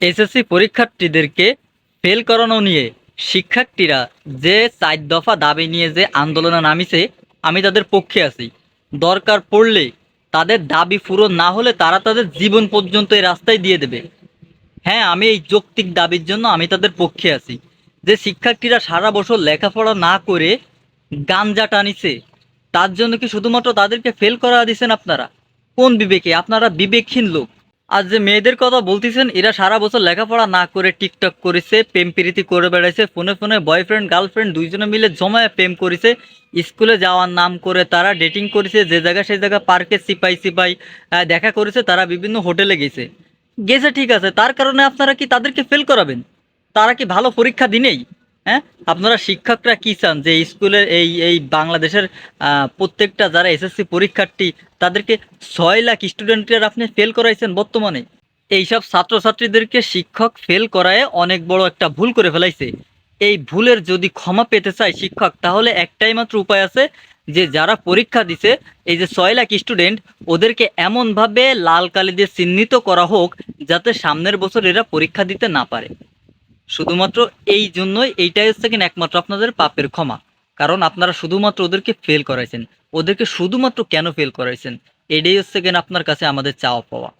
SSC পরীক্ষার্থীদেরকে fail করানো নিয়ে শিক্ষার্থীরা যে চার দফা দাবি নিয়ে যে আন্দোলনে নামিছে, আমি তাদের পক্ষে আছি। দরকার পড়লে তাদের দাবি পূরণ না হলে তারা তাদের জীবন পর্যন্ত এই রাস্তায় দিয়ে দেবে। হ্যাঁ আমি এই যৌক্তিক দাবির জন্য আমি তাদের পক্ষে আছি। যে শিক্ষার্থীরা সারা বছর লেখাপড়া না করে গাঞ্জা টানিছে, তার জন্য কি শুধুমাত্র তাদেরকে ফেল করা দিছেন আপনারা? কোন বিবেকে? আপনারা বিবেকহীন লোক। আর যে মেয়েদের কথা বলতেছেন, এরা সারা বছর লেখাপড়া না করে টিকটক করেছে, প্রেম প্রীতি করে বেড়াইছে, ফোনে ফোনে বয়ফ্রেন্ড, গার্লফ্রেন্ড দুইজনে মিলে জমায় প্রেম করেছে, স্কুলে যাওয়ার নাম করে তারা ডেটিং করেছে, যে জায়গা সেই জায়গা পার্কে সিপাই সিপাই দেখা করেছে, তারা বিভিন্ন হোটেলে গেছে। গেছে ঠিক আছে, তার কারণে আপনারা কি তাদেরকে ফেল করাবেন? তারা কি ভালো পরীক্ষা দিনেই? হ্যাঁ? আপনারা শিক্ষকরা কি চান যে স্কুলের এই এই বাংলাদেশের প্রত্যেকটা যারা এসএসসি পরীক্ষার্থী, তাদেরকে ছয় লাখ স্টুডেন্টের আপনি ফেল করাইছেন বর্তমানে। এইসব ছাত্রছাত্রীদেরকে শিক্ষক ফেল করায় অনেক বড় একটা ভুল করে ফেলাইছে। এই ভুলের যদি ক্ষমা পেতে চায় শিক্ষক, তাহলে একটাই মাত্র উপায় আছে যে যারা পরীক্ষা দিছে, এই যে ছয় লাখ স্টুডেন্ট ওদেরকে এমনভাবে লাল কালি দিয়ে চিহ্নিত করা হোক যাতে সামনের বছর এরা পরীক্ষা দিতে না পারে। শুধুমাত্র এই জন্যই এইটাই হচ্ছে কিনা একমাত্র আপনাদের পাপের ক্ষমা। কারণ আপনারা শুধুমাত্র ওদেরকে ফেল করাইছেন। ওদেরকে শুধুমাত্র কেন ফেল করাইছেন? এটাই হচ্ছে কিনা আপনার কাছে আমাদের চাওয়া পাওয়া